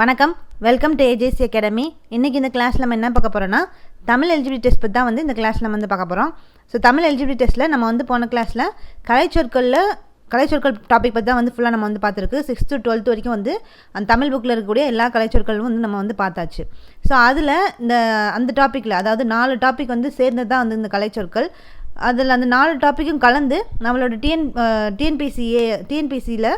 வணக்கம். Welcome to AJC academy இன்றைக்கி இந்த கிளாஸில் நம்ம என்ன பார்க்க போகிறோன்னா தமிழ் எலிஜிபிலிட்டி டெஸ்ட் பற்றி தான் வந்து இந்த கிளாஸில் நம்ம வந்து பார்க்க போகிறோம் ஸோ தமிழ் எலிஜிபிலிட்டி டெஸ்ட்டில் நம்ம வந்து போன கிளாஸில் கலைச்சொற்களில் கலைச்சொற்கள் டாபிக் பற்றி தான் வந்து ஃபுல்லாக நம்ம வந்து பார்த்துருக்கு. சிக்ஸ்த்து டுவெல்த் வரைக்கும் வந்து அந்த தமிழ் புக்கில் இருக்கக்கூடிய எல்லா கலைச்சொற்களும் வந்து நம்ம வந்து பார்த்தாச்சு. ஸோ அதில் இந்த அந்த டாப்பிக்கில் அதாவது நாலு டாபிக் வந்து சேர்ந்தது தான் வந்து இந்த கலைச்சொற்கள். அதில் அந்த நாலு டாப்பிக்கும் கலந்து நம்மளோட டிஎன் டிஎன்பிசிஏ டிஎன்பிசியில்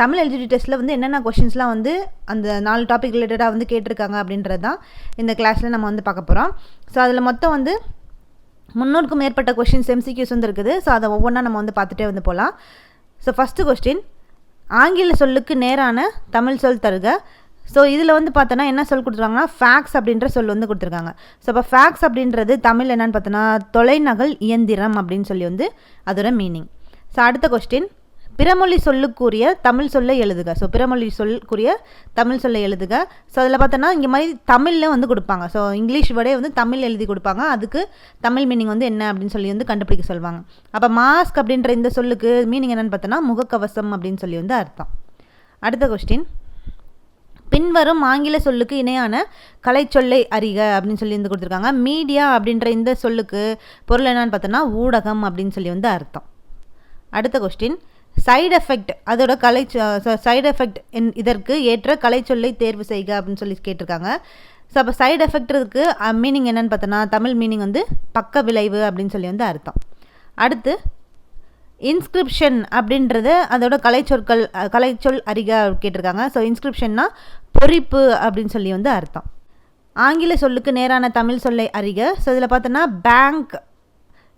தமிழ் எலிஜிபிலிட்டி டெஸ்ட்டில் வந்து என்னென்ன கொஷின்ஸ்லாம் வந்து அந்த நாலு டாபிக் ரிலேட்டடாக வந்து கேட்டிருக்காங்க அப்படின்றது தான் இந்த கிளாஸில் நம்ம வந்து பார்க்க போகிறோம் ஸோ அதில் மொத்தம் வந்து முன்னூறுக்கும் மேற்பட்ட கொஷின்ஸ் எம்சிக்யூஸ் வந்து இருக்குது. ஸோ அதை ஒவ்வொன்றா நம்ம வந்து பார்த்துட்டே வந்து போகலாம் ஸோ ஃபஸ்ட்டு கொஸ்டின் ஆங்கில சொல்லுக்கு நேரான தமிழ் சொல் தருக. ஸோ இதில் வந்து பார்த்தோன்னா என்ன சொல் கொடுத்துருக்காங்கன்னா ஃபேக்ஸ் அப்படின்ற சொல் வந்து கொடுத்துருக்காங்க. ஸோ இப்போ ஃபேக்ஸ் அப்படின்றது தமிழ் என்னன்னு பார்த்தோன்னா தொலைநகல் இயந்திரம் அப்படின்னு சொல்லி வந்து அதோட மீனிங் ஸோ அடுத்த கொஸ்டின் பிறமொழி சொல்லுக்குரிய தமிழ் சொல்லை எழுதுக. ஸோ பிறமொழி சொல்லுக்குரிய தமிழ் சொல்லை எழுதுக. ஸோ அதில் பார்த்தோன்னா இங்கே மாதிரி தமிழில் வந்து கொடுப்பாங்க. ஸோ இங்கிலீஷ் வேர்டே வந்து தமிழ் எழுதி கொடுப்பாங்க. அதுக்கு தமிழ் மீனிங் வந்து என்ன அப்படின்னு சொல்லி வந்து கண்டுபிடிக்க சொல்லுவாங்க அப்போ மாஸ்க் அப்படின்ற இந்த சொல்லுக்கு மீனிங் என்னென்னு பார்த்தோன்னா முகக்கவசம் அப்படின்னு சொல்லி வந்து அர்த்தம். அடுத்த கொஸ்டின் பின்வரும் ஆங்கில சொல்லுக்கு இணையான கலைச்சொல்லை அறிக அப்படின்னு சொல்லி வந்து கொடுத்துருக்காங்க. மீடியா அப்படின்ற இந்த சொல்லுக்கு பொருள் என்னன்னு பார்த்தோன்னா ஊடகம் அப்படின்னு சொல்லி வந்து அர்த்தம். அடுத்த கொஸ்டின் சைடு எஃபெக்ட் அதோட கலை சைடு எஃபெக்ட் இதற்கு ஏற்ற கலைச்சொல்லை தேர்வு செய்க அப்படின்னு சொல்லி கேட்டிருக்காங்க. ஸோ அப்போ சைடு எஃபெக்ட்றதுக்கு மீனிங் என்னென்னு பார்த்தோன்னா தமிழ் மீனிங் வந்து பக்க விளைவு அப்படின்னு சொல்லி வந்து அர்த்தம். அடுத்து இன்ஸ்கிரிப்ஷன் அப்படின்றது அதோட கலைச்சொற்கள் கலைச்சொல் அறிக கேட்டிருக்காங்க. ஸோ இன்ஸ்கிரிப்ஷன்னா பொறிப்பு அப்படின்னு சொல்லி வந்து அர்த்தம். ஆங்கில சொல்லுக்கு நேரான தமிழ் சொல்லை அறிக. ஸோ இதில் பார்த்தோன்னா பேங்க்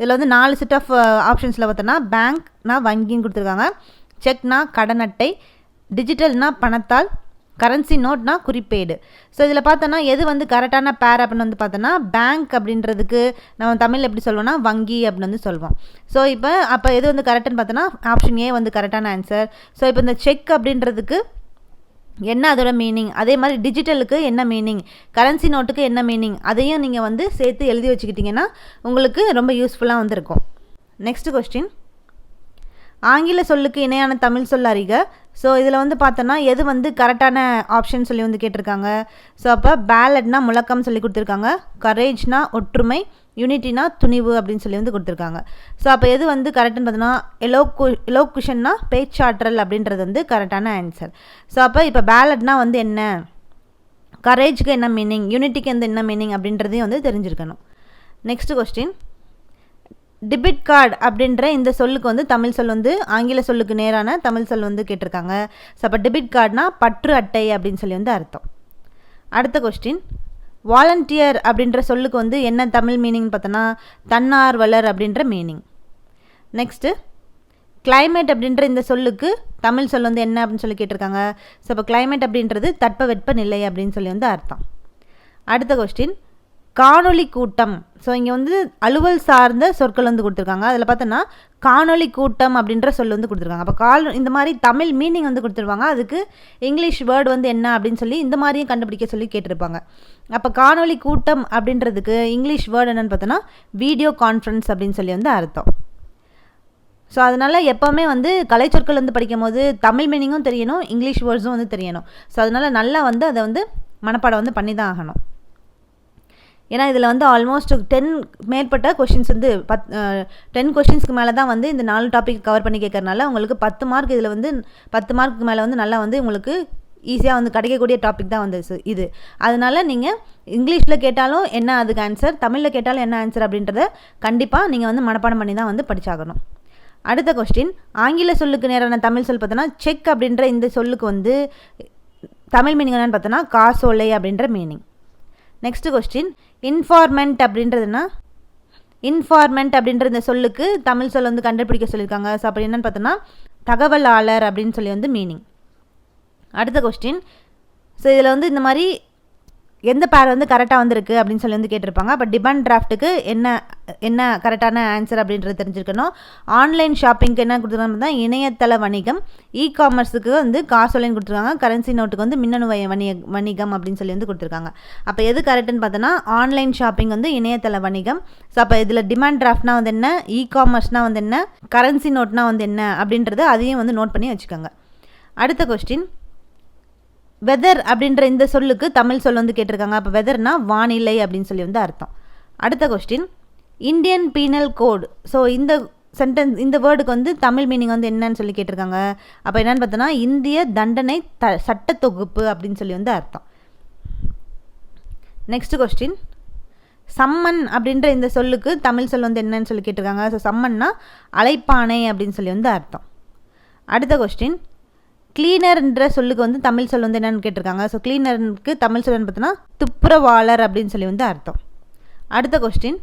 இதில் வந்து நாலு செட் ஆஃப் ஆப்ஷன்ஸில் uh, பார்த்தோன்னா பேங்க்னா வங்கின்னு கொடுத்துருக்காங்க. செக்னா கடன் அட்டை டிஜிட்டல்னா பணத்தால் கரன்சி நோட்னா குறிப்பேடு. ஸோ இதில் பார்த்தோன்னா எது வந்து கரெக்டான பேர் அப்படின்னு வந்து பார்த்தோன்னா பேங்க் அப்படின்றதுக்கு நம்ம தமிழில் எப்படி சொல்லுவோம்னா வங்கி அப்படின்னு வந்து சொல்லுவோம் ஸோ இப்போ அப்போ எது வந்து கரெக்டுன்னு பார்த்தோன்னா ஆப்ஷன் ஏ வந்து கரெக்டான ஆன்சர் ஸோ இப்போ இந்த செக் அப்படின்றதுக்கு என்ன அதோட மீனிங் அதே மாதிரி டிஜிட்டலுக்கு என்ன மீனிங் கரன்சி நோட்டுக்கு என்ன மீனிங் அதையும் நீங்கள் வந்து சேர்த்து எழுதி வச்சுக்கிட்டிங்கன்னா உங்களுக்கு ரொம்ப யூஸ்ஃபுல்லாக வந்திருக்கும். நெக்ஸ்ட் கொஸ்டின் ஆங்கில சொல்லுக்கு இணையான தமிழ் சொல் அறிக. ஸோ இதில் வந்து பார்த்தோன்னா எது வந்து கரெக்டான ஆப்ஷன் சொல்லி வந்து கேட்டிருக்காங்க. ஸோ அப்போ பேலட்னா முழக்கம் சொல்லி கொடுத்துருக்காங்க. கரேஜ்னா ஒற்றுமை யூனிட்டினா துணிவு அப்படின்னு சொல்லி வந்து கொடுத்துருக்காங்க. ஸோ அப்போ எது வந்து கரெக்டுன்னு பார்த்தோன்னா எலோக்கு எலோக்குஷன்னா பேச்சாற்றல் அப்படின்றது வந்து கரெக்டான ஆன்சர் ஸோ அப்போ இப்போ பேலட்னா வந்து என்ன? கரேஜ்க்கு என்ன மீனிங் யூனிட்டிக்கு வந்து என்ன மீனிங் அப்படின்றதையும் வந்து தெரிஞ்சிருக்கணும். நெக்ஸ்ட் கொஸ்டின் டிபிட் கார்டு அப்படின்ற இந்த சொல்லுக்கு வந்து தமிழ் சொல் வந்து ஆங்கில சொல்லுக்கு நேரான தமிழ் சொல் வந்து கேட்டிருக்காங்க. ஸோ அப்போ டெபிட் கார்டுனா பற்று அட்டை அப்படின்னு சொல்லி வந்து அர்த்தம். அடுத்த கொஸ்டின் வாலண்டியர் அப்படின்ற சொல்லுக்கு வந்து என்ன தமிழ் மீனிங் பார்த்தோன்னா தன்னார்வலர் அப்படின்ற மீனிங் நெக்ஸ்ட்டு கிளைமேட் அப்படின்ற இந்த சொல்லுக்கு தமிழ் சொல் வந்து என்ன அப்படின்னு சொல்லி கேட்டிருக்காங்க. ஸோ இப்போ கிளைமேட் அப்படின்றது தட்பவெட்ப நிலை அப்படின்னு சொல்லி வந்து அர்த்தம். அடுத்த கொஸ்டின் காணொளி கூட்டம். ஸோ இங்கே வந்து அலுவல் சார்ந்த சொற்கள் வந்து கொடுத்துருக்காங்க. அதில் பார்த்தோன்னா காணொளி கூட்டம் அப்படின்ற சொல் வந்து கொடுத்துருக்காங்க. அப்போ கால் இந்த மாதிரி தமிழ் மீனிங் வந்து கொடுத்துருவாங்க அதுக்கு இங்கிலீஷ் வேர்டு வந்து என்ன அப்படின்னு சொல்லி இந்த மாதிரியும் கண்டுபிடிக்க சொல்லி கேட்டிருப்பாங்க. அப்போ காணொளி கூட்டம் அப்படின்றதுக்கு இங்கிலீஷ் வேர்டு என்னென்னு பார்த்தோன்னா வீடியோ கான்ஃபரன்ஸ் அப்படின்னு சொல்லி வந்து அர்த்தம். ஸோ அதனால் எப்போவுமே வந்து கலைச்சொற்கள் வந்து படிக்கும் போது தமிழ் மீனிங்கும் தெரியணும் இங்கிலீஷ் வேர்ட்ஸும் வந்து தெரியணும். ஸோ அதனால் நல்லா வந்து அதை வந்து மனப்பாடம் வந்து பண்ணி தான் ஆகணும். ஏன்னா இதில் வந்து ஆல்மோஸ்ட் டென் மேற்பட்ட கொஷின்ஸ் வந்து பத் டென் கொஷின்ஸ்க்கு மேலே தான் வந்து இந்த நாலு டாபிக் கவர் பண்ணி கேட்கறனால உங்களுக்கு பத்து மார்க் இதில் வந்து பத்து மார்க்கு மேலே வந்து நல்லா வந்து உங்களுக்கு ஈஸியாக வந்து கிடைக்கக்கூடிய டாபிக் தான் வந்து இது. அதனால் நீங்கள் இங்கிலீஷில் கேட்டாலும் என்ன அதுக்கு ஆன்சர் தமிழில் கேட்டாலும் என்ன ஆன்சர் அப்படின்றத கண்டிப்பாக நீங்கள் வந்து மனப்பாடம் பண்ணி தான் வந்து படிச்சாகணும். அடுத்த கொஸ்டின் ஆங்கில சொல்லுக்கு நேரான தமிழ் சொல் பார்த்தோன்னா செக் அப்படின்ற இந்த சொல்லுக்கு வந்து தமிழ் மீனிங் என்னென்னு பார்த்தோன்னா காசோலை அப்படின்ற மீனிங் நெக்ஸ்ட் கொஸ்டின் இன்ஃபார்மெண்ட் அப்படின்றதுனா இன்ஃபார்மெண்ட் அப்படின்ற இந்த சொல்லுக்கு தமிழ் சொல் வந்து கண்டுபிடிக்க சொல்லியிருக்காங்க. ஸோ அப்படி என்னென்னு பார்த்தோன்னா தகவலாளர் அப்படின்னு சொல்லி வந்து மீனிங் அடுத்த கொஸ்டின் ஸோ இதில் வந்து இந்த மாதிரி எந்த பேர் வந்து கரெக்டாக வந்திருக்கு அப்படின்னு சொல்லி வந்து கேட்டிருப்பாங்க. அப்போ டிமாண்ட் டிராஃப்ட்டுக்கு என்ன என்ன கரெக்டான ஆன்சர் அப்படின்றது தெரிஞ்சிருக்கணும். ஆன்லைன் ஷாப்பிங்க்கு என்ன கொடுத்துருக்காங்க தான் இணையதள வணிகம் இ காமர்ஸுக்கு வந்து காசோலைன் கொடுத்துருக்காங்க. கரன்சி நோட்டுக்கு வந்து மின்னணு வணிக வணிகம் அப்படின்னு சொல்லி வந்து கொடுத்துருக்காங்க. அப்போ எது கரெக்டுன்னு பார்த்தோன்னா ஆன்லைன் ஷாப்பிங் வந்து இணையதள வணிகம். ஸோ அப்போ இதில் டிமாண்ட் டிராஃப்ட்னா வந்து என்ன இ காமர்ஸ்னால் வந்து என்ன கரன்சி நோட்னா வந்து என்ன அப்படின்றது அதையும் வந்து நோட் பண்ணி வச்சுக்கோங்க. அடுத்த கொஸ்டின் வெதர் அப்படின்ற இந்த சொல்லுக்கு தமிழ் சொல் வந்து கேட்டிருக்காங்க. அப்போ வெதர்னா வானிலை அப்படின்னு சொல்லி வந்து அர்த்தம். அடுத்த question Indian penal code so இந்த சென்டென்ஸ் இந்த வேர்டுக்கு வந்து தமிழ் மீனிங் வந்து என்னன்னு சொல்லி கேட்டிருக்காங்க. அப்போ என்னென்னு பார்த்தோன்னா இந்திய தண்டனை த சட்ட தொகுப்பு அப்படின்னு சொல்லி வந்து அர்த்தம். நெக்ஸ்ட் கொஸ்டின் சம்மன் அப்படின்ற இந்த சொல்லுக்கு தமிழ் சொல் வந்து என்னன்னு சொல்லி கேட்டிருக்காங்க. ஸோ சம்மன்னா அலைப்பானை அப்படின்னு சொல்லி வந்து அர்த்தம். அடுத்த கொஸ்டின் கிளீனர்ன்ற சொல்லுக்கு வந்து தமிழ் சொல் வந்து என்னென்னு கேட்டிருக்காங்க. ஸோ கிளீனருக்கு தமிழ் சொல் பார்த்தோன்னா துப்புரவாளர் அப்படின்னு சொல்லி வந்து அர்த்தம். அடுத்த கொஸ்டின்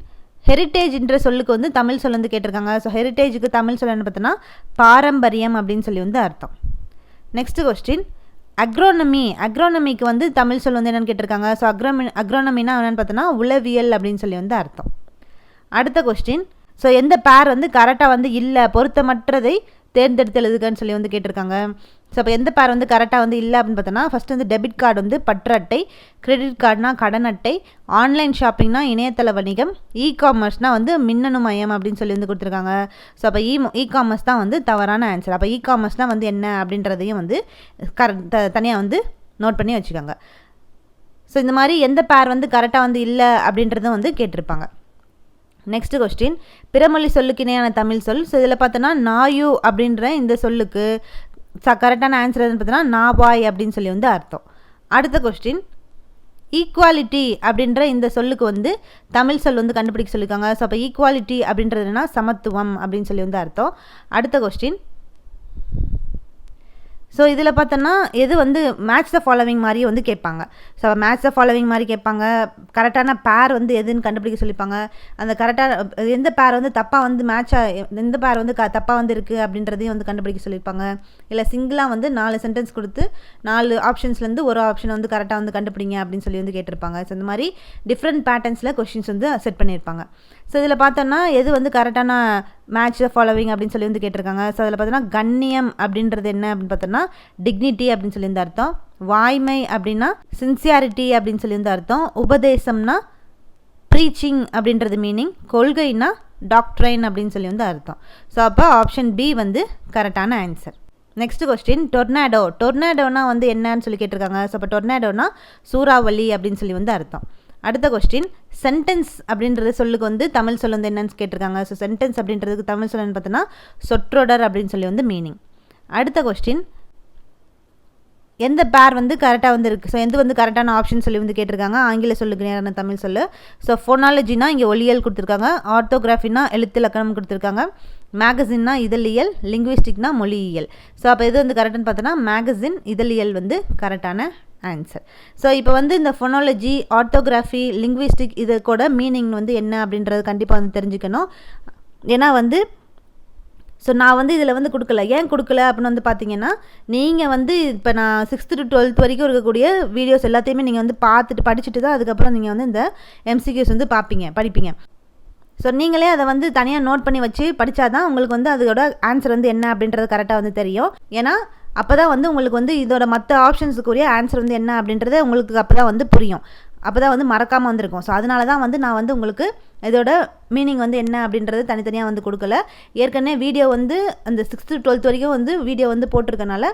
ஹெரிட்டேஜ்ன்ற சொல்லுக்கு வந்து தமிழ் சொல் வந்து கேட்டிருக்காங்க. ஸோ ஹெரிட்டேஜுக்கு தமிழ் சொல்லன்னு பார்த்தோன்னா பாரம்பரியம் அப்படின்னு சொல்லி வந்து அர்த்தம். நெக்ஸ்ட் கொஸ்டின் அக்ரோனமி அக்ரோனமிக்கு வந்து தமிழ் சொல் வந்து என்னென்னு கேட்டிருக்காங்க. ஸோ அக்ரோமி அக்ரோனமினா என்னென்னு பார்த்தோன்னா உளவியல் அப்படின்னு சொல்லி வந்து அர்த்தம். அடுத்த கொஸ்டின் ஸோ எந்த பேர் வந்து கரெக்டாக வந்து இல்லை பொருத்தமற்றதை தேர்ந்தெடுத்து எழுதுகன்னு சொல்லி வந்து கேட்டிருக்காங்க. ஸோ அப்போ எந்த பேர் வந்து கரெக்டாக வந்து இல்லை அப்படின்னு பார்த்தோன்னா ஃபஸ்ட் வந்து டெபிட் கார்டு வந்து பற்று அட்டை கிரெடிட் கார்டுனா கடன் அட்டை ஆன்லைன் ஷாப்பிங்னா இணையதள வணிகம் இ காமர்ஸ்னால் வந்து மின்னணு மயம் அப்படின்னு சொல்லி வந்து கொடுத்துருக்காங்க. ஸோ அப்போ இ e-, இ காமர்ஸ் தான் வந்து தவறான ஆன்சர் அப்போ இ காமர்ஸ்னால் வந்து என்ன அப்படின்றதையும் வந்து கரெக்ட் த தனியாக வந்து நோட் பண்ணி வச்சுக்கோங்க. ஸோ இந்த மாதிரி எந்த பேர் வந்து கரெக்டாக வந்து இல்லை அப்படின்றதும் வந்து கேட்டிருப்பாங்க. நெக்ஸ்ட் கொஸ்டின் பிறமொழி சொல்லுக்கு இணையான தமிழ் சொல். ஸோ இதில் பார்த்தோன்னா நாயு அப்படின்ற இந்த சொல்லுக்கு ச கரெக்டான ஆன்சர் எதுன்னு பார்த்தோன்னா நாபாய் அப்படின்னு சொல்லி வந்து அர்த்தம். அடுத்த கொஸ்டின் ஈக்குவாலிட்டி அப்படின்ற இந்த சொல்லுக்கு வந்து தமிழ் சொல் வந்து கண்டுபிடிக்க சொல்லியிருக்காங்க. ஸோ அப்போ ஈக்குவாலிட்டி அப்படின்றது என்னன்னா சமத்துவம் அப்படின்னு சொல்லி வந்து அர்த்தம். அடுத்த கொஸ்டின் ஸோ இதில் பார்த்தோன்னா எது வந்து மேட்ச் த ஃபாலோவிங் மாதிரி வந்து கேட்பாங்க. ஸோ மேட்ச் த ஃபாலோவிங் மாதிரி கேட்பாங்க. கரெக்டான பேர் வந்து எதுன்னு கண்டுபிடிக்க சொல்லிப்பாங்க. அந்த கரெக்டான எந்த பேர் வந்து தப்பாக வந்து மேட்சாக எந்த பேர் வந்து க தப்பாக வந்து இருக்குது அப்படின்றதையும் வந்து கண்டுபிடிக்க சொல்லியிருப்பாங்க இல்லை சிங்கிளாக வந்து நாலு சென்டென்ஸ் கொடுத்து நாலு ஆப்ஷன்ஸ்லேருந்து ஒரு ஆப்ஷனை வந்து கரெக்டாக வந்து கண்டுபிடிங்க அப்படின்னு சொல்லி வந்து கேட்டிருப்பாங்க. ஸோ இந்த மாதிரி டிஃப்ரெண்ட் பேட்டர்ன்ஸில் கொஷின்ஸ் வந்து செட் பண்ணியிருப்பாங்க. ஸோ இதில் பார்த்தோன்னா எது வந்து கரெக்டான மேட்ச் ஃபாலோவிங் அப்படின்னு சொல்லி வந்து கேட்டிருக்காங்க. ஸோ அதில் பார்த்தோன்னா கண்ணியம் அப்படின்றது என்ன அப்படின்னு பார்த்தோன்னா டிக்னிட்டி அப்படின்னு சொல்லி இந்த அர்த்தம். வாய்மை அப்படின்னா சின்சியாரிட்டி அப்படின்னு சொல்லி இந்த அர்த்தம். உபதேசம்னா ப்ரீச்சிங் அப்படின்றது மீனிங் கொள்கைனா டாக்ட்ரைன் அப்படின்னு சொல்லி வந்து அர்த்தம். ஸோ அப்போ ஆப்ஷன் பி வந்து கரெக்டான ஆன்சர் நெக்ஸ்ட் கொஸ்டின் டொர்னாடோ டொர்னாடோனா வந்து என்னன்னு சொல்லி கேட்டிருக்காங்க. ஸோ அப்போ டொர்னாடோனா சூறாவளி அப்படின்னு சொல்லி வந்து அர்த்தம். அடுத்த கொஸ்டின் சென்டென்ஸ் அப்படின்றது சொல்லுக்கு வந்து தமிழ் சொல் வந்து என்னன்னு கேட்டிருக்காங்க. ஸோ சென்டென்ஸ் அப்படின்றதுக்கு தமிழ் சொல்லன்னு பார்த்தோன்னா சொற்றொடர் அப்படின்னு சொல்லி வந்து மீனிங் அடுத்த கொஸ்டின் எந்த பேர் வந்து கரெக்டாக வந்து இருக்குது ஸோ எந்த வந்து கரெக்டான ஆப்ஷன் சொல்லி வந்து கேட்டிருக்காங்க? ஆங்கில சொல்லுக்கு நேரான தமிழ் சொல்லு. ஸோ ஃபோனாலஜினா இங்கே ஒளியல் கொடுத்துருக்காங்க. ஆர்த்தோகிராஃபினா எழுத்திலக்கணம் கொடுத்துருக்காங்க. மேகசின்னா இதழியல் லிங்குவிஸ்டிக்னா மொழியியல். ஸோ அப்போ எது வந்து கரெக்டுன்னு பார்த்தோன்னா மேகசின் இதழியல் வந்து கரெக்டான ஆன்சர் ஸோ இப்போ வந்து இந்த ஃபொனாலஜி ஆர்த்தோகிராஃபி லிங்குவிஸ்டிக் இது கூட மீனிங் வந்து என்ன அப்படின்றது கண்டிப்பாக வந்து தெரிஞ்சுக்கணும். ஏன்னா வந்து ஸோ நான் வந்து இதில் வந்து கொடுக்கல. ஏன் கொடுக்கல அப்படின்னு வந்து பார்த்தீங்கன்னா நீங்கள் வந்து இப்போ நான் சிக்ஸ்த்து டு டுவெல்த் வரைக்கும் இருக்கக்கூடிய வீடியோஸ் எல்லாத்தையுமே நீங்கள் வந்து பார்த்துட்டு படிச்சுட்டு தான் அதுக்கப்புறம் நீங்கள் வந்து இந்த எம்சிக்யூஸ் வந்து பார்ப்பீங்க படிப்பீங்க. ஸோ நீங்களே அதை வந்து தனியாக நோட் பண்ணி வச்சு படித்தா தான் உங்களுக்கு வந்து அதோட ஆன்சர் வந்து என்ன அப்படின்றது கரெக்டாக வந்து தெரியும். ஏன்னா அப்போ தான் வந்து உங்களுக்கு வந்து இதோட மற்ற ஆப்ஷன்ஸுக்குரிய ஆன்சர் வந்து என்ன அப்படின்றது உங்களுக்கு அப்போ தான் வந்து புரியும். அப்போ தான் வந்து மறக்காமல் வந்திருக்கும். ஸோ அதனால தான் வந்து நான் வந்து உங்களுக்கு இதோட மீனிங் வந்து என்ன அப்படின்றது தனித்தனியாக வந்து கொடுக்கல. ஏற்கனவே வீடியோ வந்து அந்த சிக்ஸ்த்து டுவெல்த் வரைக்கும் வந்து வீடியோ வந்து போட்டிருக்கனால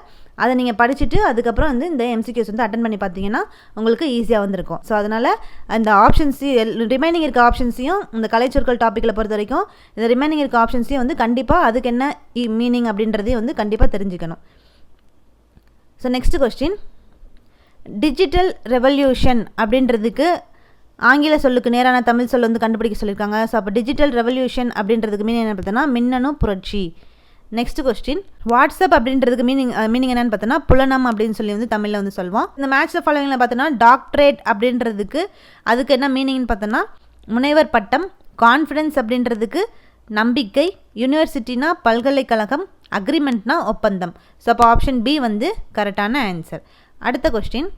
அதை நீங்கள் படிச்சுட்டு அதுக்கப்புறம் வந்து இந்த எம்சிக்யூஸ் வந்து அட்டன் பண்ணி பார்த்தீங்கன்னா உங்களுக்கு ஈஸியாக வந்திருக்கும். ஸோ அதனால் அந்த ஆப்ஷன்ஸையும் ரிமைனிங் இருக்க ஆப்ஷன்ஸையும் இந்த கலைச்சொற்கள் டாப்பிக்கில் பொறுத்த வரைக்கும் இந்த ரிமைனிங் இருக்க ஆப்ஷன்ஸையும் வந்து கண்டிப்பாக அதுக்கு என்ன மீனிங் அப்படின்றதையும் வந்து கண்டிப்பாக தெரிஞ்சுக்கணும். So next question digital revolution அப்படின்றதுக்கு ஆங்கில சொல்லுக்கு நேரான தமிழ் சொல் வந்து கண்டுபிடிக்க சொல்லியிருக்காங்க. ஸோ அப்போ டிஜிட்டல் ரெவல்யூஷன் அப்படின்றதுக்கு மீனிங் என்ன பார்த்தோன்னா மின்னணு புரட்சி. நெக்ஸ்ட் கொஸ்டின் வாட்ஸ்அப் அப்படின்றதுக்கு மீனிங் மீனிங் என்னன்னு பார்த்தோன்னா புலனம் அப்படின்னு சொல்லி வந்து தமிழில் வந்து சொல்லுவோம். இந்த மேட்ச் ஃபாலோவிங்கில் பார்த்தோன்னா டாக்டரேட் அப்படின்றதுக்கு அதுக்கு என்ன மீனிங்னு பார்த்தோன்னா முனைவர் பட்டம் கான்ஃபிடென்ஸ் அப்படின்றதுக்கு நம்பிக்கை யூனிவர்சிட்டினா பல்கலைக்கழகம் அக்ரிமெண்ட்னா ஒப்பந்தம். ஸோ அப்போ ஆப்ஷன் பி வந்து கரெக்டான ஆன்சர் அடுத்த கொஸ்டின்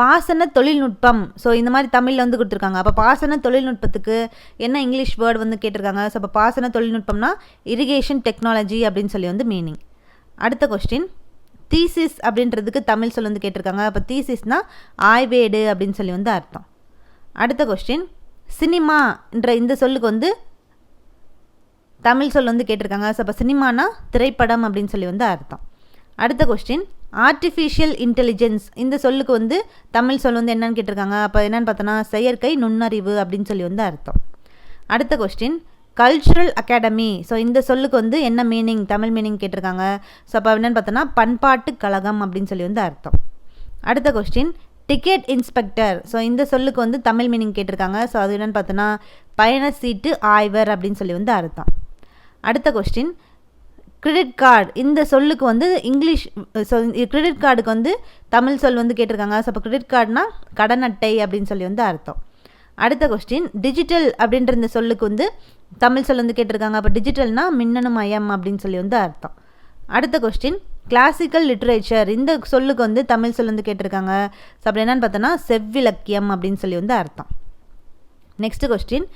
பாசன தொழில்நுட்பம். ஸோ இந்த மாதிரி தமிழில் வந்து கொடுத்துருக்காங்க. அப்போ பாசன தொழில்நுட்பத்துக்கு என்ன இங்கிலீஷ் வேர்டு வந்து கேட்டிருக்காங்க? ஸோ அப்போ பாசன தொழில்நுட்பம்னா இரிகேஷன் டெக்னாலஜி அப்படின்னு சொல்லி வந்து மீனிங் அடுத்த கொஸ்டின் தீசிஸ் அப்படின்றதுக்கு தமிழ் சொல் வந்து கேட்டிருக்காங்க. அப்போ தீசிஸ்னால் ஆய்வேடு அப்படின்னு சொல்லி வந்து அர்த்தம். அடுத்த கொஸ்டின் சினிமான்ற இந்த சொல்லுக்கு வந்து தமிழ் சொல் வந்து கேட்டிருக்காங்க. ஸோ அப்போ சினிமானா திரைப்படம் அப்படின்னு சொல்லி வந்து அர்த்தம். அடுத்த கொஸ்டின் ஆர்டிஃபிஷியல் இன்டெலிஜென்ஸ் இந்த சொல்லுக்கு வந்து தமிழ் சொல் வந்து என்னன்னு கேட்டிருக்காங்க. அப்போ என்னன்னு பார்த்தோன்னா செயற்கை நுண்ணறிவு அப்படின்னு சொல்லி வந்து அர்த்தம். அடுத்த கொஸ்டின் கல்ச்சுரல் அகாடமி ஸோ இந்த சொல்லுக்கு வந்து என்ன மீனிங் தமிழ் மீனிங் கேட்டிருக்காங்க. ஸோ அப்போ என்னென்னு பார்த்தோன்னா பண்பாட்டு கழகம் அப்படின்னு சொல்லி வந்து அர்த்தம். அடுத்த கொஸ்டின் டிக்கெட் இன்ஸ்பெக்டர் ஸோ இந்த சொல்லுக்கு வந்து தமிழ் மீனிங் கேட்டிருக்காங்க. ஸோ அது என்னென்னு பார்த்தோன்னா பயண சீட்டு ஆய்வர் அப்படின்னு சொல்லி வந்து அர்த்தம். அடுத்த கொஸ்டின் கிரெடிட் கார்டு இந்த சொல்லுக்கு வந்து இங்கிலீஷ் ஸோ கிரெடிட் கார்டுக்கு வந்து தமிழ் சொல் வந்து கேட்டிருக்காங்க. ஸோ அப்போ கிரெடிட் கார்டுனா கடன் அட்டை அப்படின்னு சொல்லி வந்து அர்த்தம். அடுத்த கொஸ்டின் டிஜிட்டல் அப்படின்ற இந்த சொல்லுக்கு வந்து தமிழ் சொல் வந்து கேட்டிருக்காங்க. அப்போ டிஜிட்டல்னா மின்னணு மயம் அப்படின்னு சொல்லி வந்து அர்த்தம். அடுத்த கொஸ்டின் கிளாசிக்கல் லிட்ரேச்சர் இந்த சொல்லுக்கு வந்து தமிழ் சொல் வந்து கேட்டிருக்காங்க. ஸோ அப்படி என்னன்னு பார்த்தோன்னா செவ்விலக்கியம் அப்படின்னு சொல்லி வந்து அர்த்தம். நெக்ஸ்ட் கொஸ்டின்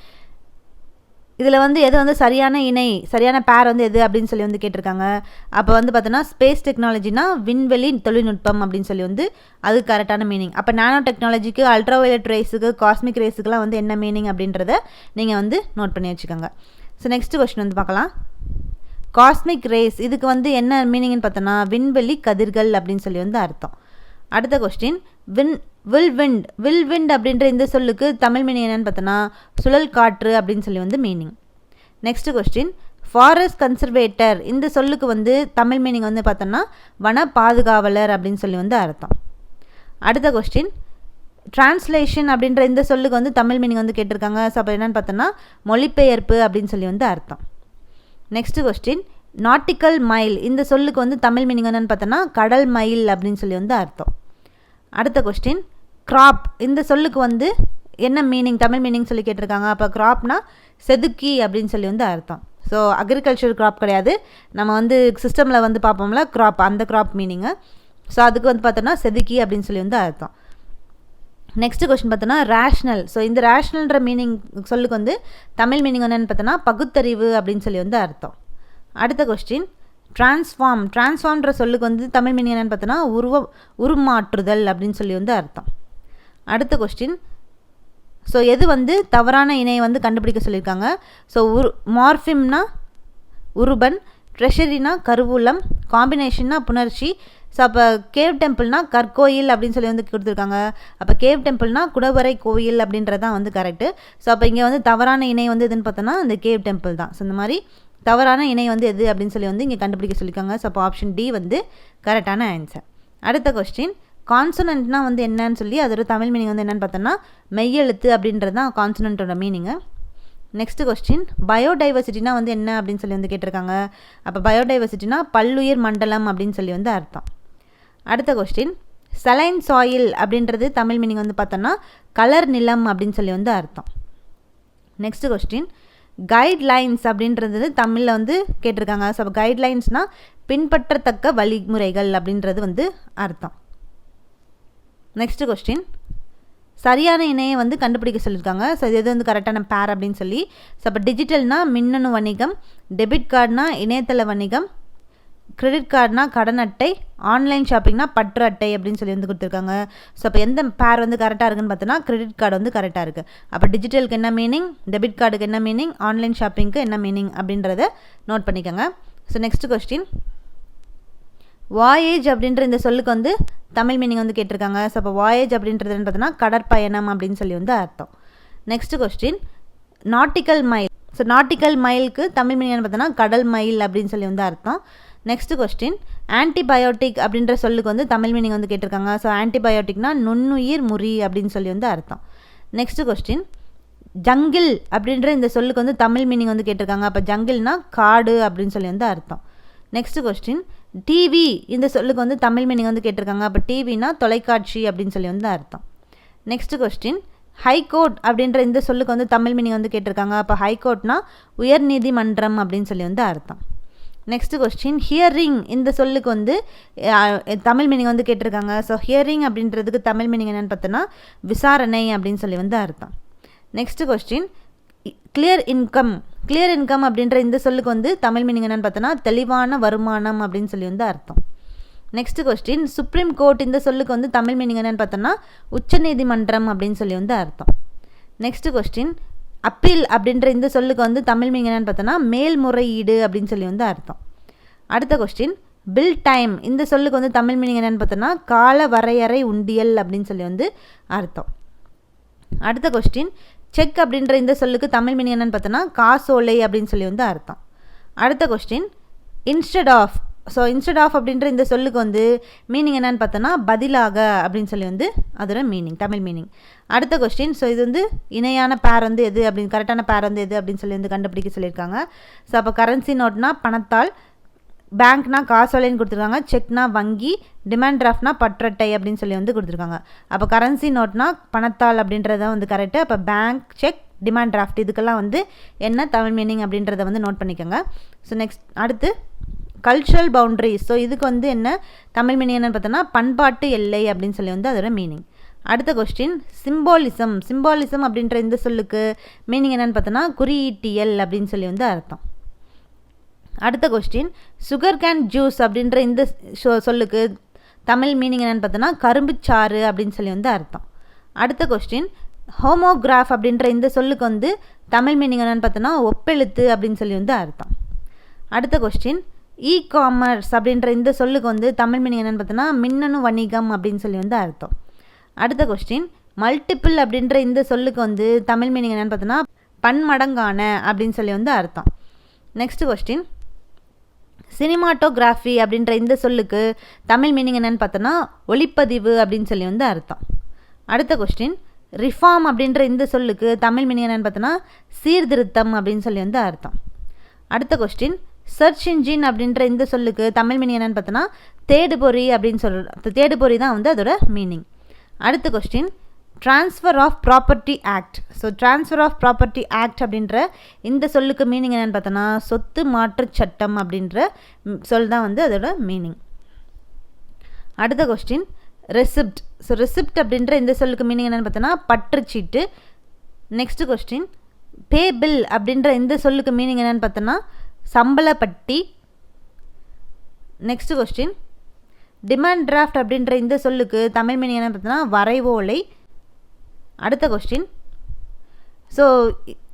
இதில் வந்து எது வந்து சரியான இணை சரியான பேர் வந்து எது அப்படின்னு சொல்லி வந்து கேட்டிருக்காங்க. அப்போ வந்து பார்த்தோன்னா ஸ்பேஸ் டெக்னாலஜினா விண்வெளி தொழில்நுட்பம் அப்படின்னு சொல்லி வந்து அது கரெக்டான மீனிங் அப்போ நானோ டெக்னாலஜிக்கு அல்ட்ராவயலட் ரேஸுக்கு காஸ்மிக் ரேஸுக்குலாம் வந்து என்ன மீனிங் அப்படின்றத நீங்கள் வந்து நோட் பண்ணி வச்சுக்கோங்க. ஸோ நெக்ஸ்ட் கொஸ்டின் வந்து பார்க்கலாம். காஸ்மிக் ரேஸ் இதுக்கு வந்து என்ன மீனிங்னு பார்த்தோன்னா விண்வெளி கதிர்கள் அப்படின்னு சொல்லி வந்து அர்த்தம். அடுத்த question win will wind will wind அப்படின்ற இந்த சொல்லுக்கு தமிழ் மீனிங் என்னென்னு பார்த்தோன்னா சுழல் காற்று அப்படின்னு சொல்லி வந்து meaning next question forest conservator இந்த சொல்லுக்கு வந்து தமிழ் மீனிங் வந்து பார்த்தோன்னா வன பாதுகாவலர் அப்படின்னு சொல்லி வந்து அர்த்தம். அடுத்த கொஸ்டின் டிரான்ஸ்லேஷன் அப்படின்ற இந்த சொல்லுக்கு வந்து தமிழ் மீனிங் வந்து கேட்டிருக்காங்க. ஸோ அப்போ என்னென்னு பார்த்தோன்னா மொழிபெயர்ப்பு அப்படின்னு சொல்லி வந்து அர்த்தம். நெக்ஸ்ட் கொஸ்டின் நாட்டிக்கல் மைல் இந்த சொல்லுக்கு வந்து தமிழ் மீனிங் என்னென்னு பார்த்தோன்னா கடல் மைல் அப்படின்னு சொல்லி வந்து அர்த்தம். அடுத்த கொஸ்டின் கிராப் இந்த சொல்லுக்கு வந்து என்ன மீனிங் தமிழ் மீனிங் சொல்லி கேட்டிருக்காங்க. அப்போ கிராப்னா செதுக்கி அப்படின்னு சொல்லி வந்து அர்த்தம். ஸோ அக்ரிகல்ச்சர் கிராப் கிடையாது. நம்ம வந்து சிஸ்டமில் வந்து பார்ப்போம்ல கிராப் அந்த கிராப் மீனிங்கு ஸோ அதுக்கு வந்து பார்த்தோன்னா செதுக்கி அப்படின்னு சொல்லி வந்து அர்த்தம். நெக்ஸ்ட் கொஸ்டின் பார்த்தோன்னா ரேஷ்னல் ஸோ இந்த ரேஷ்னல்ன்ற மீனிங் சொல்லுக்கு வந்து தமிழ் மீனிங் என்னென்னு பார்த்தோன்னா பகுத்தறிவு அப்படின்னு சொல்லி வந்து அர்த்தம். அடுத்த கொஸ்டின் டிரான்ஸ்ஃபார்ம் டிரான்ஸ்ஃபார்ம்ன்ற சொல்லுக்கு வந்து தமிழ் மீனிங் என்னென்னு பார்த்தோன்னா உருவ உருமாற்றுதல் அப்படின்னு சொல்லி வந்து அர்த்தம். அடுத்த கொஸ்டின் ஸோ எது வந்து தவறான இணையை வந்து கண்டுபிடிக்க சொல்லியிருக்காங்க? ஸோ உரு மார்ஃபிம்னா உருபன் ட்ரெஷரினா கருவூலம் காம்பினேஷன்னா புணர்ச்சி. ஸோ அப்போ கேவ் டெம்பிள்னா கற்கோயில் அப்படின்னு சொல்லி வந்து கொடுத்துருக்காங்க. அப்போ கேவ் டெம்பிள்னா குடவரை கோயில் அப்படின்றது தான் வந்து கரெக்டு ஸோ அப்போ இங்கே வந்து தவறான இணை வந்து எதுன்னு பார்த்தோன்னா இந்த கேவ் டெம்பிள் தான். ஸோ இந்த மாதிரி தவறான இணை வந்து எது அப்படின்னு சொல்லி வந்து இங்கே கண்டுபிடிக்க சொல்லியிருக்காங்க. ஸோ அப்போ ஆப்ஷன் டி வந்து கரெக்டான ஆன்சர் அடுத்த கொஸ்டின் கான்சனண்ட்னா வந்து என்னன்னு சொல்லி அதோட தமிழ் மீனிங் வந்து என்னென்னு பார்த்தோன்னா மெய்யெழுத்து அப்படின்றது தான் கான்சனண்ட்டோட மீனிங்கு நெக்ஸ்ட் கொஸ்டின் பயோடைவர்சிட்டினா வந்து என்ன அப்படின்னு சொல்லி வந்து கேட்டிருக்காங்க. அப்போ பயோடைவர்சிட்டினா பல்லுயிர் மண்டலம் அப்படின்னு சொல்லி வந்து அர்த்தம். அடுத்த கொஸ்டின் சலைன் சாயில் அப்படின்றது தமிழ் மீனிங் வந்து பார்த்தோன்னா கலர் நிலம் அப்படின்னு சொல்லி வந்து அர்த்தம். நெக்ஸ்ட் கொஸ்டின் கைட்லைன்ஸ் அப்படின்றது தமிழில் வந்து கேட்டிருக்காங்க. ஸோ கைட்லைன்ஸ்னால் பின்பற்றத்தக்க வழிமுறைகள் அப்படின்றது வந்து அர்த்தம். நெக்ஸ்ட் கொஸ்டின் சரியான இணையை வந்து கண்டுபிடிக்க சொல்லியிருக்காங்க. ஸோ இது வந்து கரெக்டான பேர் அப்படின்னு சொல்லி. ஸோ அப்போ டிஜிட்டல்னால் மின்னணு வணிகம் டெபிட் கார்டுனால் இணையதள வணிகம் கிரெடிட் கார்டுனா கடன் அட்டை ஆன்லைன் ஷாப்பிங்னா பற்று அட்டை அப்படின்னு சொல்லி வந்து கொடுத்துருக்காங்க. ஸோ அப்போ எந்த பேர் வந்து கரெக்டாக இருக்குன்னு பார்த்தோன்னா கிரெடிட் கார்டு வந்து கரெக்டாக இருக்குது அப்போ டிஜிட்டலுக்கு என்ன மீனிங் டெபிட் கார்டுக்கு என்ன மீனிங் ஆன்லைன் ஷாப்பிங்க்கு என்ன மீனிங் அப்படின்றத நோட் பண்ணிக்கோங்க. ஸோ நெக்ஸ்ட் கொஸ்டின் வாயேஜ் அப்படின்ற இந்த சொல்லுக்கு வந்து தமிழ் மீனிங் வந்து கேட்டிருக்காங்க. ஸோ அப்போ வாயேஜ் அப்படின்றதுன்னு பார்த்தோன்னா கடற்பயணம் அப்படின்னு சொல்லி வந்து அர்த்தம். Next question nautical mile so nautical மைலுக்கு தமிழ் மீனிங் பார்த்தோன்னா கடல் மைல் அப்படின்னு சொல்லி வந்து அர்த்தம். நெக்ஸ்ட் கொஸ்டின் ஆன்டிபயோட்டிக் அப்படின்ற சொல்லுக்கு வந்து தமிழ் மீனிங் வந்து கேட்டிருக்காங்க. ஸோ ஆன்டிபயோட்டிக்னா நுண்ணுயிர் முறி அப்படின்னு சொல்லி வந்து அர்த்தம். நெக்ஸ்ட் கொஸ்டின் ஜங்கிள் அப்படின்ற இந்த சொல்லுக்கு வந்து தமிழ் மீனிங் வந்து கேட்டிருக்காங்க. அப்போ ஜங்கில்னா காடு அப்படின்னு சொல்லி வந்து அர்த்தம். நெக்ஸ்ட் கொஸ்டின் டிவி இந்த சொல்லுக்கு வந்து தமிழ் மீனிங் வந்து கேட்டிருக்காங்க. அப்போ டிவினா தொலைக்காட்சி அப்படின்னு சொல்லி வந்து அர்த்தம். நெக்ஸ்ட் கொஸ்டின் ஹைகோர்ட் அப்படின்ற இந்த சொல்லுக்கு வந்து தமிழ் மீனிங் வந்து கேட்டிருக்காங்க. அப்போ ஹைகோர்ட்னா உயர்நீதிமன்றம் அப்படின்னு சொல்லி வந்து அர்த்தம். நெக்ஸ்ட் கொஸ்டின் ஹியரிங் இந்த சொல்லுக்கு வந்து தமிழ் மீனிங் வந்து கேட்டிருக்காங்க. ஸோ ஹியரிங் அப்படின்றதுக்கு தமிழ் மீனிங் என்னென்னு பார்த்தோன்னா விசாரணை அப்படின்னு சொல்லி வந்து அர்த்தம். Next question clear income clear income அப்படின்ற இந்த சொல்லுக்கு வந்து தமிழ் மீனிங் என்னென்னு பார்த்தோன்னா தெளிவான வருமானம் அப்படின்னு சொல்லி வந்து அர்த்தம். நெக்ஸ்ட் கொஸ்டின் சுப்ரீம் கோர்ட் இந்த சொல்லுக்கு வந்து தமிழ் மீனிங் என்னென்னு பார்த்தோன்னா உச்சநீதிமன்றம் அப்படின்னு சொல்லி வந்து அர்த்தம். நெக்ஸ்ட் கொஸ்டின் அப்பீல் அப்படின்ற இந்த சொல்லுக்கு வந்து தமிழ் மீனிங் என்னென்னு பார்த்தோன்னா மேல்முறையீடு அப்படின்னு சொல்லி வந்து அர்த்தம். அடுத்த கொஸ்டின் பில் டைம் இந்த சொல்லுக்கு வந்து தமிழ் மீனிங் என்னென்னு பார்த்தோன்னா கால வரையறை உண்டியல் அப்படின்னு சொல்லி வந்து அர்த்தம். அடுத்த கொஸ்டின் செக் அப்படின்ற இந்த சொல்லுக்கு தமிழ் மீனிங் என்னென்னு பார்த்தோன்னா காசோலை அப்படின்னு சொல்லி வந்து அர்த்தம். அடுத்த question instead of so instead of அப்படின்ற இந்த சொல்லுக்கு வந்து மீனிங் என்னென்னு பார்த்தோன்னா பதிலாக அப்படின்னு சொல்லி வந்து அதோட மீனிங் தமிழ் மீனிங் அடுத்த கொஸ்டின் ஸோ இது வந்து இணையான பேர் வந்து எது அப்படின்னு கரெக்டான பேர் வந்து எது அப்படின்னு சொல்லி வந்து கண்டுபிடிக்க சொல்லியிருக்காங்க. ஸோ அப்போ கரன்சி நோட்னா பணத்தால் பேங்க்னா காசோலைன்னு கொடுத்துருக்காங்க செக்னா வங்கி டிமாண்ட் டிராஃப்ட்னா பற்றட்டை அப்படின்னு சொல்லி வந்து கொடுத்துருக்காங்க. அப்போ கரன்சி நோட்னா பணத்தால் அப்படின்றத வந்து கரெக்டு அப்போ பேங்க் செக் டிமாண்ட் டிராஃப்ட் இதுக்கெல்லாம் வந்து என்ன தமிழ் மீனிங் அப்படின்றத வந்து நோட் பண்ணிக்கோங்க. ஸோ நெக்ஸ்ட் அடுத்து கல்ச்சுரல் பவுண்ட்ரிஸ் ஸோ இதுக்கு வந்து என்ன? தமிழ் மீனிங் என்னென்னு பார்த்தோன்னா பண்பாட்டு எல்லை அப்படின்னு சொல்லி வந்து அதோட மீனிங் அடுத்த கொஸ்டின் சிம்பாலிசம் சிம்பாலிசம் அப்படின்ற இந்த சொல்லுக்கு மீனிங் என்னென்னு பார்த்தோன்னா குறியீட்டியல் அப்படின்னு சொல்லி வந்து அர்த்தம். அடுத்த கொஸ்டின் சுகர் கேன் ஜூஸ் அப்படின்ற இந்த சொல்லுக்கு தமிழ் மீனிங் என்னென்னு பார்த்தோன்னா கரும்புச்சாறு அப்படின்னு சொல்லி வந்து அர்த்தம். அடுத்த கொஸ்டின் ஹோமோகிராஃப் அப்படின்ற இந்த சொல்லுக்கு வந்து தமிழ் மீனிங் என்னென்னு பார்த்தோன்னா ஒப்பெழுத்து அப்படின்னு சொல்லி வந்து அர்த்தம். அடுத்த கொஸ்டின் இ காமர்ஸ் அப்படின்ற இந்த சொல்லுக்கு வந்து தமிழ் மீனிங் என்னென்னு பார்த்தோன்னா மின்னணு வணிகம் அப்படின்னு சொல்லி வந்து அர்த்தம். அடுத்த கொஸ்டின் மல்டிபிள் அப்படின்ற இந்த சொல்லுக்கு வந்து தமிழ் மீனிங் என்னென்னு பார்த்தோன்னா பன்மடங்கான அப்படின்னு சொல்லி வந்து அர்த்தம். நெக்ஸ்ட் கொஸ்டின் சினிமாட்டோகிராஃபி அப்படின்ற இந்த சொல்லுக்கு தமிழ் மீனிங் என்னென்னு பார்த்தோன்னா ஒளிப்பதிவு அப்படின்னு சொல்லி வந்து அர்த்தம். அடுத்த கொஸ்டின் ரிஃபார்ம் அப்படின்ற இந்த சொல்லுக்கு தமிழ் மீனிங் என்னென்னு பார்த்தோன்னா சீர்திருத்தம் அப்படின்னு சொல்லி வந்து அர்த்தம். அடுத்த கொஸ்டின் சர்ச் இன்ஜின் அப்படின்ற இந்த சொல்லுக்கு தமிழ் மீனிங் என்னென்னு பார்த்தோன்னா தேடுபொறி அப்படின்னு சொல்கிற தேடுபொறி தான் வந்து அதோட மீனிங் அடுத்த question transfer of property act so transfer of property act அப்படின்ற இந்த சொல்லுக்கு மீனிங் என்னென்னு பார்த்தோன்னா சொத்து மாற்று சட்டம் அப்படின்ற சொல் தான் வந்து அதோட மீனிங் அடுத்த கொஸ்டின் ரெசிப்ட் ஸோ ரெசிப்ட் அப்படின்ற இந்த சொல்லுக்கு மீனிங் என்னென்னு பார்த்தோன்னா பற்றுச்சீட்டு. நெக்ஸ்ட் கொஸ்டின் பே பில் அப்படின்ற இந்த சொல்லுக்கு மீனிங் என்னென்னு பார்த்தோன்னா சம்பளப்பட்டி. நெக்ஸ்ட் கொஸ்டின் டிமாண்ட் டிராஃப்ட் அப்படின்ற இந்த சொல்லுக்கு தமிழ் மீனிங் என்ன பார்த்தோன்னா வரைவோலை. அடுத்த கொஸ்டின் ஸோ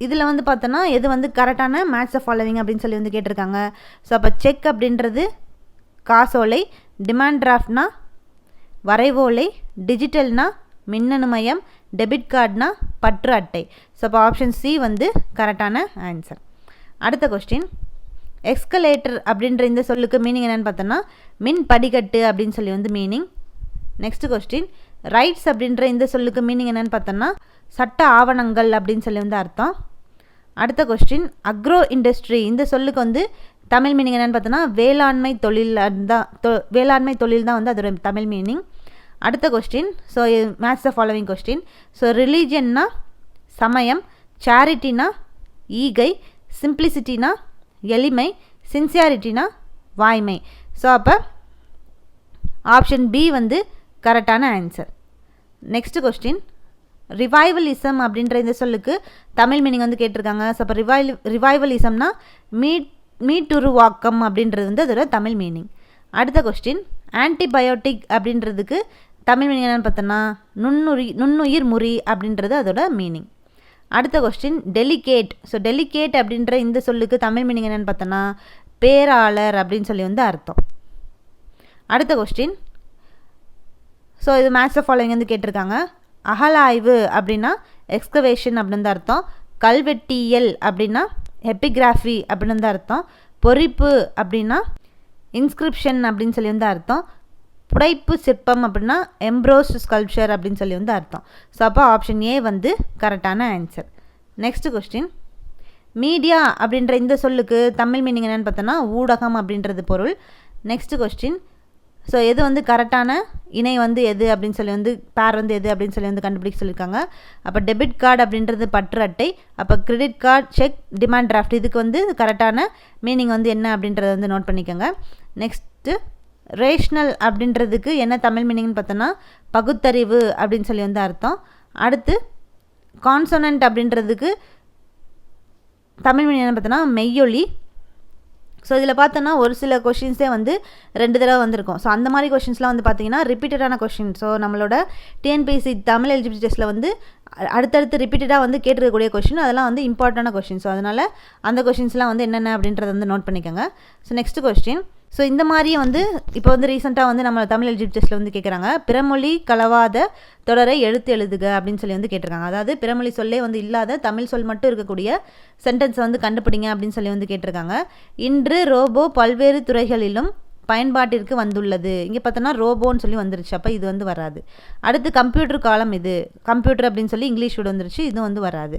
இதில் வந்து பார்த்தோன்னா எது வந்து கரெக்டான மேட்ச் ஆஃப் ஃபாலோவிங் அப்படின்னு சொல்லி வந்து கேட்டிருக்காங்க. ஸோ அப்போ செக் அப்படின்றது காசோலை டிமாண்ட் டிராஃப்ட்னா வரைவோலை டிஜிட்டல்னா மின்னணு மையம் டெபிட் கார்ட்னா பற்று அட்டை. ஸோ அப்போ ஆப்ஷன் சி வந்து கரெக்டான ஆன்சர் அடுத்த கொஸ்டின் எக்ஸ்கலேட்டர் அப்படின்ற இந்த சொல்லுக்கு மீனிங் என்னென்னு பார்த்தோன்னா மின் படிக்கட்டு அப்படின்னு சொல்லி வந்து மீனிங் நெக்ஸ்ட் கொஸ்டின் ரைட்ஸ் அப்படின்ற இந்த சொல்லுக்கு மீனிங் என்னென்னு பார்த்தோன்னா சட்ட ஆவணங்கள் அப்படின்னு சொல்லி வந்து அர்த்தம். அடுத்த கொஸ்டின் அக்ரோ இண்டஸ்ட்ரி இந்த சொல்லுக்கு வந்து தமிழ் மீனிங் என்னென்னு பார்த்தோன்னா வேளாண்மை தொழில் தான் தொ வேளாண்மை தொழில் தான் வந்து அதோட தமிழ் மீனிங் அடுத்த question so match the following question so ரிலீஜன்னா சமயம் சேரிட்டினா ஈகை சிம்பிளிசிட்டினா எளிமை சின்சியாரிட்டினா வாய்மை. ஸோ அப்போ ஆப்ஷன் பி வந்து கரெக்டான ஆன்சர் நெக்ஸ்ட் கொஸ்டின் ரிவைவலிசம் அப்படின்ற இந்த சொல்லுக்கு தமிழ் மீனிங் வந்து கேட்டிருக்காங்க. ஸோ அப்போ ரிவைல் ரிவைவலிசம்னா மீட் மீட்டுருவாக்கம் அப்படின்றது வந்து அதோட தமிழ் மீனிங் அடுத்த கொஸ்டின் ஆன்டிபயோட்டிக் அப்படின்றதுக்கு தமிழ் மீனிங் என்னென்னு பார்த்தோன்னா நுண்ணுரி நுண்ணுயிர் முறி அப்படின்றது அதோட மீனிங் அடுத்த கொஸ்டின் டெலிகேட் ஸோ டெலிகேட் அப்படின்ற இந்த சொல்லுக்கு தமிழ் மீனிங் என்னென்னு பார்த்தோன்னா பேராளர் அப்படின்னு சொல்லி வந்து அர்த்தம். அடுத்த கொஸ்டின் ஸோ இது மேட்ச் ஆஃப் ஃபாலோவிங் வந்து கேட்டிருக்காங்க. அகலாய்வு அப்படின்னா எக்ஸ்கவேஷன் அப்படின்னு தான் அர்த்தம். கல்வெட்டியல் அப்படின்னா எபிகிராஃபி அப்படின்னு தான் அர்த்தம். பொறிப்பு அப்படின்னா இன்ஸ்கிரிப்ஷன் அப்படின்னு சொல்லி வந்து அர்த்தம். புடைப்பு சிற்பம் அப்படின்னா எம்ப்ரோஸ்ட் ஸ்கல்ப்சர் அப்படின்னு சொல்லி வந்து அர்த்தம். ஸோ அப்போ ஆப்ஷன் ஏ வந்து கரெக்டான ஆன்சர் நெக்ஸ்ட் கொஸ்டின் மீடியா அப்படின்ற இந்த சொல்லுக்கு தமிழ் மீனிங் என்னென்னு பார்த்தோன்னா ஊடகம் அப்படின்றது பொருள். நெக்ஸ்ட் கொஸ்டின் ஸோ எது வந்து கரெக்டான இணை வந்து எது அப்படின்னு சொல்லி வந்து பேர் வந்து எது அப்படின்னு சொல்லி வந்து கண்டுபிடிக்க சொல்லியிருக்காங்க. அப்போ டெபிட் கார்டு அப்படின்றது பற்று அட்டை. அப்போ credit card cheque demand draft இதுக்கு வந்து கரெக்டான மீனிங் வந்து என்ன அப்படின்றத வந்து நோட் பண்ணிக்கோங்க. நெக்ஸ்ட்டு ரேஷ்னல் அப்படின்றதுக்கு என்ன தமிழ் மீனிங்னு பார்த்தோன்னா பகுத்தறிவு அப்படின்னு சொல்லி வந்து அர்த்தம். அடுத்து கான்சோனன்ட் அப்படின்றதுக்கு தமிழ் மீனிங் என்ன பார்த்தோன்னா மெய்யொலி. ஸோ இதில் பார்த்தோன்னா ஒரு சில கொஷின்ஸே வந்து ரெண்டு தடவை வந்திருக்கும். ஸோ அந்த மாதிரி கொஷின்ஸ்லாம் வந்து பார்த்தீங்கன்னா ரிப்பீட்டடான கொஷின் ஸோ நம்மளோட டிஎன்பிஎஸ்சி தமிழ் எலிஜிபிலிட்டி டெஸ்ட்டில் வந்து அடுத்தடுத்து ரிப்பீட்டடாக வந்து கேட்டிருக்கக்கூடிய கொஷின் அதெல்லாம் வந்து இம்பார்ட்டண்டான கொஷின் ஸோ அதனால் அந்த கொஷின்ஸ்லாம் வந்து என்னென்ன அப்படின்றத வந்து நோட் பண்ணிக்கோங்க. ஸோ நெக்ஸ்ட் கொஸ்டின் ஸோ இந்த மாதிரியே வந்து இப்போ வந்து ரீசெண்டாக வந்து நம்ம தமிழ் எலிஜிபிள் டெஸ்ட்டில் வந்து கேட்குறாங்க பிறமொழி கலவாத தொடரை எழுத்து எழுதுக அப்படின்னு சொல்லி வந்து கேட்டிருக்காங்க. அதாவது பிறமொழி சொல்லே வந்து இல்லாத தமிழ் சொல் மட்டும் இருக்கக்கூடிய சென்டென்ஸை வந்து கண்டுபிடிங்க அப்படின்னு சொல்லி வந்து கேட்டிருக்காங்க. இன்று ரோபோ பல்வேறு துறைகளிலும் பயன்பாட்டிற்கு வந்துள்ளது. இங்கே பார்த்தோன்னா ரோபோன்னு சொல்லி வந்துருச்சு. அப்போ இது வந்து வராது. அடுத்து கம்ப்யூட்டர் காலம் இது. கம்ப்யூட்டர் அப்படின்னு சொல்லி இங்கிலீஷ் வேர்டு வந்துருச்சு. இது வந்து வராது.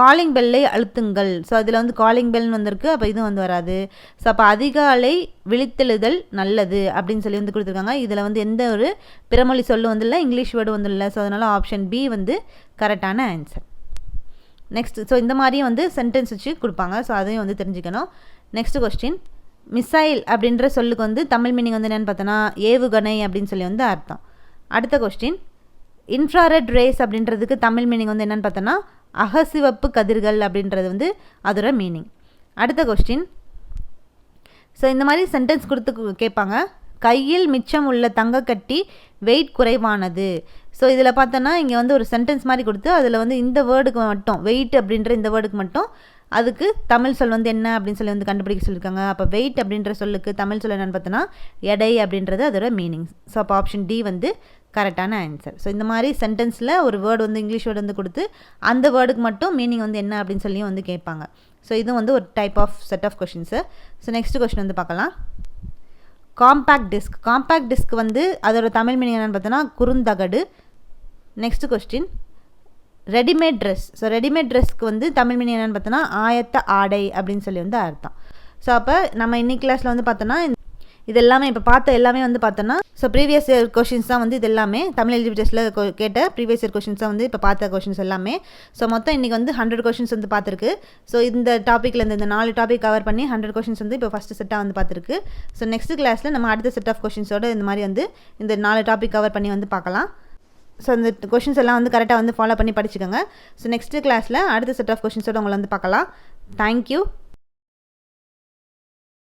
காலிங் பெல்லை அழுத்துங்கள். ஸோ அதில் வந்து காலிங் பெல்னு வந்திருக்கு அப்போ இதுவும் வந்து வராது. ஸோ அப்போ அதிகாலை விழித்தெழுதல் நல்லது அப்படின்னு சொல்லி வந்து கொடுத்துருக்காங்க. இதில் வந்து எந்த ஒரு பிறமொழி சொல்லு வந்து இல்லை இங்கிலீஷ் வேர்டு வந்து இல்லை ஸோ அதனால் ஆப்ஷன் பி வந்து கரெக்டான ஆன்சர் நெக்ஸ்ட் ஸோ இந்த மாதிரியும் வந்து சென்டென்ஸ் வச்சு கொடுப்பாங்க. ஸோ அதையும் வந்து தெரிஞ்சுக்கணும். நெக்ஸ்ட் கொஸ்டின் மிசைல் அப்படின்ற சொல்லுக்கு வந்து தமிழ் மீனிங் வந்து என்னென்னு பார்த்தோன்னா ஏவுகணை அப்படின்னு சொல்லி வந்து அர்த்தம். அடுத்த கொஸ்டின் இன்ஃப்ராரெட் ரேஸ் அப்படின்றதுக்கு தமிழ் மீனிங் வந்து என்னென்னு பார்த்தோன்னா அகசிவப்பு கதிர்கள் அப்படின்றது வந்து அதோட மீனிங் அடுத்த கொஸ்டின் ஸோ இந்த மாதிரி சென்டென்ஸ் கொடுத்து கேட்பாங்க. கையில் மிச்சம் உள்ள தங்கக்கட்டி வெயிட் குறைவானது. ஸோ இதில் பார்த்தோன்னா இங்கே வந்து ஒரு சென்டென்ஸ் மாதிரி கொடுத்து அதில் வந்து இந்த வேர்டுக்கு மட்டும் வெயிட் அப்படின்ற இந்த வேர்டுக்கு மட்டும் அதுக்கு தமிழ் சொல் வந்து என்ன அப்படின்னு சொல்லி வந்து கண்டுபிடிக்க சொல்லியிருக்காங்க. அப்போ வெயிட் அப்படின்ற சொல்லுக்கு தமிழ் சொல் என்னென்னு பார்த்தோன்னா எடை அப்படின்றது அதோட மீனிங் ஸோ அப்போ ஆப்ஷன் டி வந்து கரெக்டான ஆன்சர் ஸோ இந்த மாதிரி சென்டென்ஸில் ஒரு வேர்டு வந்து இங்கிலீஷ் வேர்டு வந்து கொடுத்து அந்த வேர்டுக்கு மட்டும் மீனிங் வந்து என்ன அப்படின்னு சொல்லியும் வந்து கேட்பாங்க. ஸோ இது வந்து ஒரு type of set of questions so next question வந்து பார்க்கலாம். காம்பேக்ட் டிஸ்க் காம்பேக்ட் டிஸ்க் வந்து அதோட தமிழ் மீனிங் என்னென்னு பார்த்தோன்னா குறுந்தகடு. Next question readymade dress so readymade ட்ரெஸ்க்கு வந்து தமிழ் மீனிங் என்னென்னு பார்த்தோன்னா ஆயத்த ஆடை அப்படின்னு சொல்லி வந்து அர்த்தம். ஸோ அப்போ நம்ம இன்னைக்கு கிளாஸில் வந்து பார்த்தோன்னா இது எல்லாமே இப்போ பார்த்த எல்லாமே வந்து பார்த்தோன்னா ஸோ ப்ரீவியஸ் இயர் கொஷின்ஸ் தான் வந்து இது எல்லாமே தமிழ் எலிஜிபிள் டெஸ்ட்டில் கேட்ட ப்ரீவியஸ் இயர் கொஷின்ஸ் தான் வந்து இப்போ பார்த்த கொஷின்ஸ் எல்லாமே. ஸோ மொத்தம் இன்றைக்கி வந்து ஹண்ட்ரட் கொஷின்ஸ் வந்து பார்த்துருக்கு. ஸோ இந்த டாப்பிக்கில் இந்த நாலு டாபிக் கவர் பண்ணி ஹண்ட்ரட் கொஷின்ஸ் வந்து இப்போ ஃபஸ்ட்டு செட்டாக வந்து பார்த்துருக்கு. ஸோ நெக்ஸ்ட் கிளாஸில் நம்ம அடுத்த செட் ஆஃப் கொஷின்ஸோட இந்த மாதிரி வந்து இந்த நாலு டாபிக் கவர் பண்ணி வந்து பார்க்கலாம். ஸோ இந்த கொஷின்ஸ் எல்லாம் வந்து கரெக்டாக வந்து ஃபாலோ பண்ணி படிச்சுக்கோங்க. ஸோ நெக்ஸ்ட் கிளாஸில் அடுத்த செட் ஆஃப் கொஷின்ஸோட உங்களை வந்து பார்க்கலாம். தேங்க்யூ